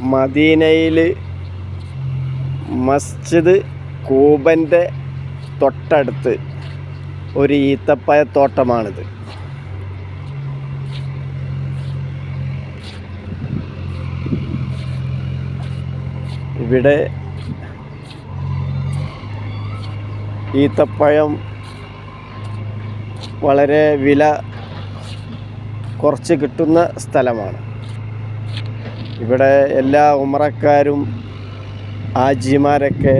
മദീനയിൽ മസ്ജിദ് കൂബന്റെ തൊട്ടടുത്ത് ഒരു ഈത്തപ്പഴത്തോട്ടമാണിത് ഇവിടെ ഈത്തപ്പഴം വളരെ വില കുറച്ച് കിട്ടുന്ന സ്ഥലമാണ്. ഇവിടെ എല്ലാ ഉമറക്കാരും ആജിമാരൊക്കെ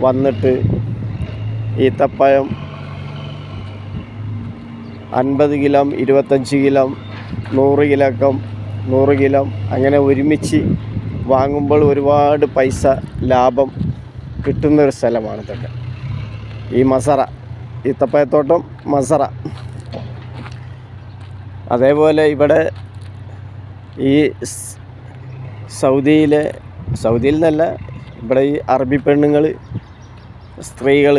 വന്നിട്ട് ഈത്തപ്പഴം അൻപത് കിലോ ഇരുപത്തഞ്ച് കിലോ നൂറ് കിലോക്കം നൂറ് കിലോ അങ്ങനെ ഒരുമിച്ച് വാങ്ങുമ്പോൾ ഒരുപാട് പൈസ ലാഭം കിട്ടുന്ന ഒരു സ്ഥലമാണ് ഇതൊക്കെ. ഈ മസറ ഈത്തപ്പഴത്തോട്ടം മസറ. അതേപോലെ ഇവിടെ ഈ സൗദിയിലെ സൗദിയിൽ നിന്നല്ല ഇവിടെ ഈ അറബി പെണ്ണുങ്ങൾ സ്ത്രീകൾ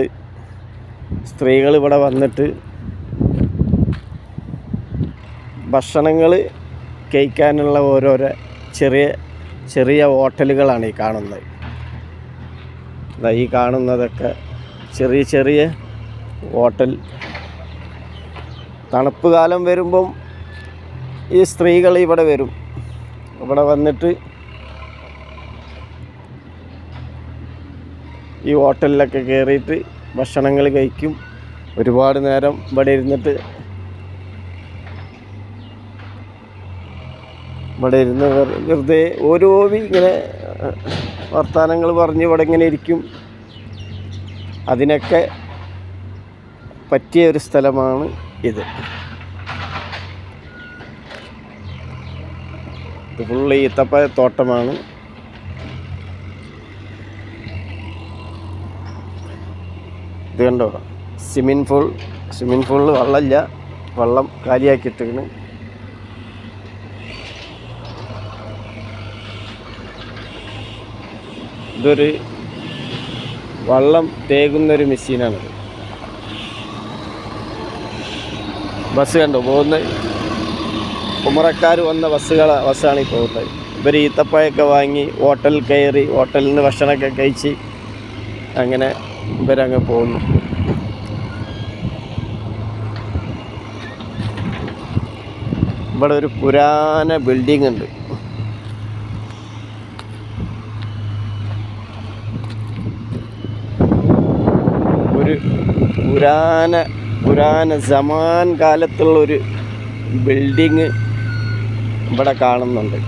സ്ത്രീകൾ ഇവിടെ വന്നിട്ട് ഭക്ഷണങ്ങൾ കഴിക്കാനുള്ള ഓരോരോ ചെറിയ ചെറിയ ഹോട്ടലുകളാണ് ഈ കാണുന്നത്. ഈ കാണുന്നതൊക്കെ ചെറിയ ചെറിയ ഹോട്ടൽ. തണുപ്പ് കാലം വരുമ്പം ഈ സ്ത്രീകൾ ഇവിടെ വരും. ഇവിടെ വന്നിട്ട് ഈ ഹോട്ടലിലൊക്കെ കയറിയിട്ട് ഭക്ഷണങ്ങൾ കഴിക്കും. ഒരുപാട് നേരം ഇവിടെ ഇരുന്നിട്ട് ഇവിടെ ഇരുന്ന് വെറു- വെറുതെ ഓരോ ഇങ്ങനെ വർത്തമാനങ്ങൾ പറഞ്ഞ് ഇവിടെ ഇങ്ങനെ ഇരിക്കും. അതിനൊക്കെ പറ്റിയ ഒരു സ്ഥലമാണ് ഇത്. ഇത് ഫുള്ള് ഈത്തപ്പഴ ഇത് കണ്ടോ? സ്വിമ്മിങ് പൂൾ സ്വിമ്മിങ് പൂളിൽ വെള്ളമില്ല. വെള്ളം കാലിയാക്കിയിട്ടാണ് ഇതൊരു വള്ളം തേകുന്നൊരു മെഷീനാണിത് ബസ് കണ്ടോ? പോകുന്നത്. കുമറക്കാർ വന്ന ബസ്സുകൾ ബസ്സാണ് ഈ പോകുന്നത്. ഇവർ ഈത്തപ്പഴമൊക്കെ വാങ്ങി ഹോട്ടൽ കയറി ഹോട്ടലിൽ നിന്ന് ഭക്ഷണമൊക്കെ കഴിച്ച് അങ്ങനെ ഇവരങ്ങ് പോകുന്നു ഇവിടെ ഒരു പുരാന ബിൽഡിംഗ് ഉണ്ട്. ഒരു പുരാന പുരാന സമാൻ കാലത്തുള്ള ഒരു ബിൽഡിങ് ഇവിടെ കാണുന്നുണ്ട്.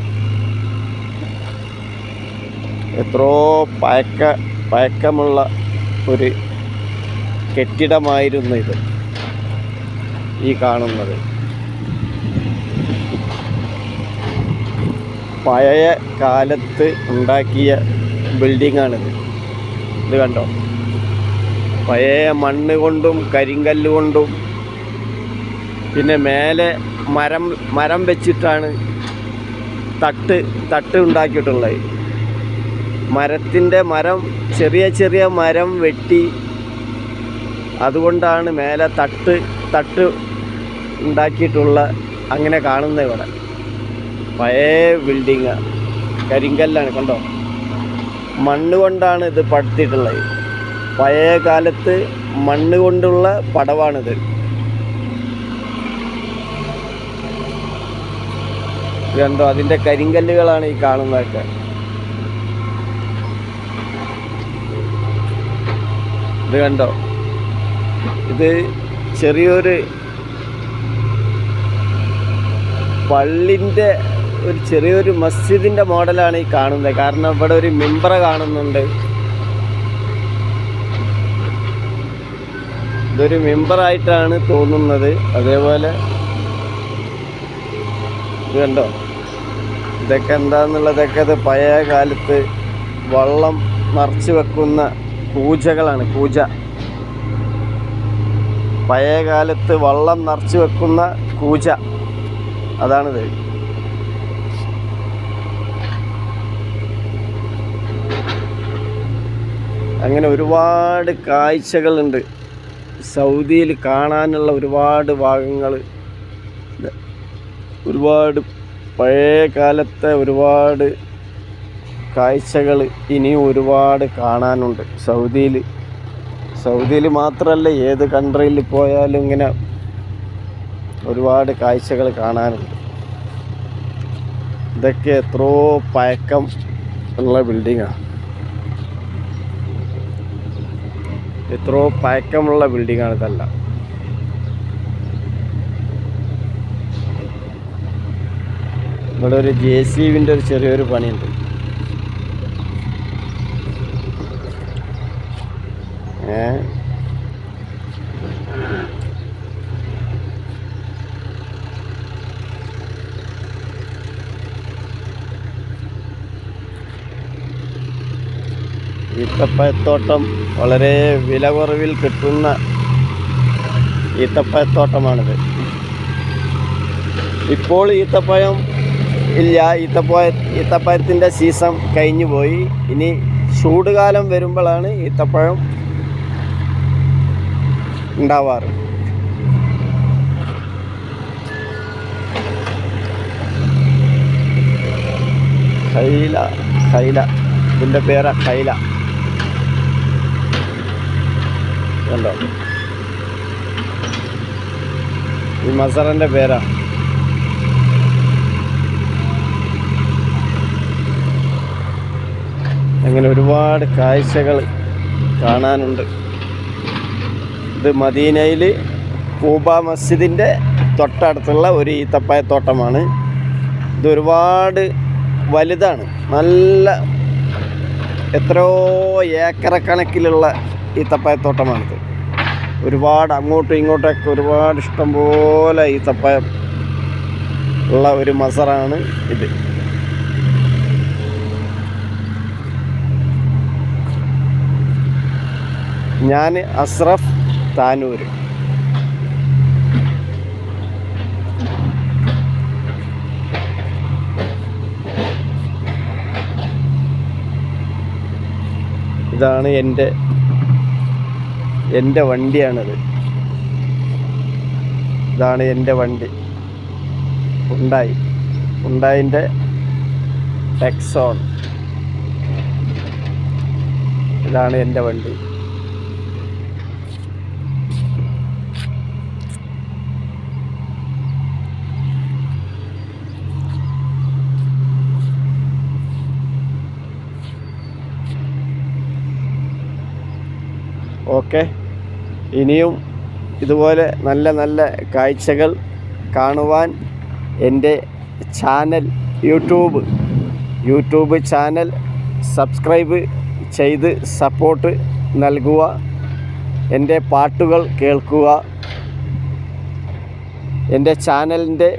എത്രയോ പഴക്ക പഴക്കമുള്ള ഒരു കെട്ടിടമായിരുന്നു ഇത്. ഈ കാണുന്നത്. പഴയ കാലത്ത് ഉണ്ടാക്കിയ ബിൽഡിങ്ങാണിത്. ഇത് കണ്ടോ? പഴയ മണ്ണ് കൊണ്ടും കരിങ്കല്ല് കൊണ്ടും പിന്നെ മേലെ മരം മരം വെച്ചിട്ടാണ് തട്ട് തട്ട് ഉണ്ടാക്കിയിട്ടുള്ളത്. മരത്തിന്റെ മരം ചെറിയ ചെറിയ മരം വെട്ടി. അതുകൊണ്ടാണ് മേലെ തട്ട് തട്ട് ഉണ്ടാക്കിയിട്ടുള്ള അങ്ങനെ കാണുന്നത് ഇവിടെ. പഴയ ബിൽഡിങ് കരിങ്കല്ലാണ് കണ്ടോ? മണ്ണ് കൊണ്ടാണ് ഇത് പടുത്തിട്ടുള്ളത്. പഴയ കാലത്ത് മണ്ണ് കൊണ്ടുള്ള പടവാണിത്. കണ്ടോ അതിന്റെ കരിങ്കല്ലുകളാണ് ഈ കാണുന്നതൊക്കെ. ഇത് കണ്ടോ? ഇത് ചെറിയൊരു പള്ളിന്റെ ഒരു ചെറിയൊരു മസ്ജിദിന്റെ മോഡലാണ് ഈ കാണുന്നത്. കാരണം ഇവിടെ ഒരു മെമ്പറ കാണുന്നുണ്ട്. ഇതൊരു മെമ്പറായിട്ടാണ് തോന്നുന്നത്. അതേപോലെ ഇത് കണ്ടോ? ഇതൊക്കെ എന്താന്നുള്ളതൊക്കെ അത് പഴയ കാലത്ത് വള്ളം നിറച്ച് വെക്കുന്ന പൂജകളാണ് പൂജ. പഴയ കാലത്ത് വള്ളം നിറച്ച് വെക്കുന്ന കൂജ അതാണിത്. അങ്ങനെ ഒരുപാട് കാഴ്ചകളുണ്ട്. സൗദിയിൽ കാണാനുള്ള ഒരുപാട് ഭാഗങ്ങൾ. ഒരുപാട് പഴയ കാലത്തെ ഒരുപാട് കാഴ്ചകൾ ഇനിയും ഒരുപാട് കാണാനുണ്ട്. സൗദിയിൽ സൗദിയിൽ മാത്രമല്ല ഏത് കൺട്രിയിൽ പോയാലും ഇങ്ങനെ ഒരുപാട് കാഴ്ചകൾ കാണാനുണ്ട്. ഇതൊക്കെ എത്രയോ പഴക്കം ഉള്ള ബിൽഡിങ്ങാണ് എത്രയോ പഴക്കമുള്ള ബിൽഡിങ്ങാണ് ഇതെല്ലാം. ഇവിടെ ഒരു ജെ സി ബിന്റെ ഒരു ചെറിയൊരു പണിയുണ്ട്. ഏ? ഈത്തപ്പഴത്തോട്ടം വളരെ വില കുറവിൽ കിട്ടുന്ന ഈത്തപ്പഴത്തോട്ടമാണിത്. ഇപ്പോൾ ഈത്തപ്പഴം ഇല്ല. ഈത്തപ്പഴ ഈത്തപ്പഴത്തിന്റെ സീസൺ കഴിഞ്ഞു പോയി ഇനി ചൂടുകാലം വരുമ്പോഴാണ് ഈത്തപ്പഴം ഉണ്ടാവാറ്. ഹൈല ഹൈല ഇതിന്റെ പേരാ ഹൈല കണ്ടോ? ഈ മസറിന്റെ പേരാ. അങ്ങനെ ഒരുപാട് കാഴ്ചകൾ കാണാനുണ്ട്. ഇത് മദീനയിൽ കൂബ മസ്ജിദിന്റെ തൊട്ടടുത്തുള്ള ഒരു ഈത്തപ്പഴത്തോട്ടമാണ് ഇത് ഒരുപാട് വലുതാണ്. നല്ല എത്രയോ ഏക്കറക്കണക്കിലുള്ള ഈത്തപ്പായ തോട്ടമാണിത്. ഒരുപാട് അങ്ങോട്ടും ഇങ്ങോട്ടൊക്കെ ഒരുപാട് ഇഷ്ടം പോലെ ഈത്തപ്പഴം ഉള്ള ഒരു മസറാണ് ഇത്. ഞാൻ അസ്രഫ് താനൂർ ഇതാണ് എന്റെ എന്റെ വണ്ടിയാണിത്. ഇതാണ് എന്റെ വണ്ടി. ഉണ്ടായി ഉണ്ടായിന്റെ ടെക്സോൺ ഇതാണ് എന്റെ വണ്ടി. ഓക്കെ ഇനിയും ഇതുപോലെ നല്ല നല്ല കാഴ്ചകൾ കാണുവാൻ എന്റെ channel YouTube YouTube channel subscribe ചെയ്ത് സപ്പോർട്ട് നൽകുക എന്റെ പാട്ടുകൾ കേൾക്കുക. എന്റെ ചാനലിന്റെ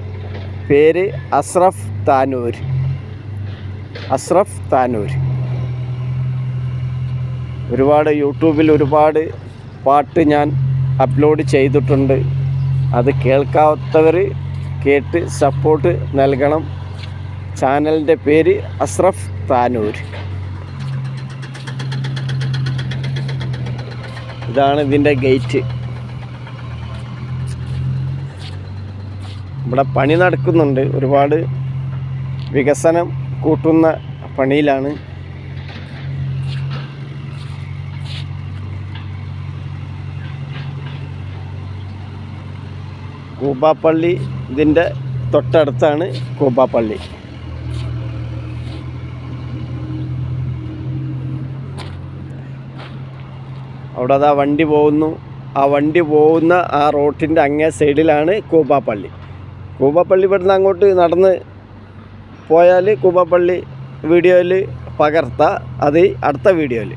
പേര് അസ്രഫ് താനൂർ. അസ്രഫ് താനൂർ. ഒരുപാട് യൂട്യൂബിൽ ഒരുപാട് പാട്ട് ഞാൻ അപ്ലോഡ് ചെയ്തിട്ടുണ്ട്. അത് കേൾക്കാത്തവർ കേട്ട് സപ്പോർട്ട് നൽകണം. ചാനലിന്റെ പേര് അസ്രഫ് താനൂർ. ഇതാണ് ഇതിന്റെ ഗേറ്റ് ഇവിടെ പണി നടക്കുന്നുണ്ട്. ഒരുപാട് വികസനം കൂട്ടുന്ന പണിയിലാണ്. കൂബാപ്പള്ളി ഇതിന്റെ തൊട്ടടുത്താണ് കൂബാപ്പള്ളി അവിടെ അതാ വണ്ടി പോകുന്നു. ആ വണ്ടി പോകുന്ന ആ റോട്ടിന്റെ അങ്ങേ സൈഡിലാണ് കൂബാപ്പള്ളി കൂബാപ്പള്ളി ഇവിടുന്ന് അങ്ങോട്ട് നടന്ന് പോയാൽ കൂബാപ്പള്ളി വീഡിയോയിൽ പകർത്താം. അത് അടുത്ത വീഡിയോയിൽ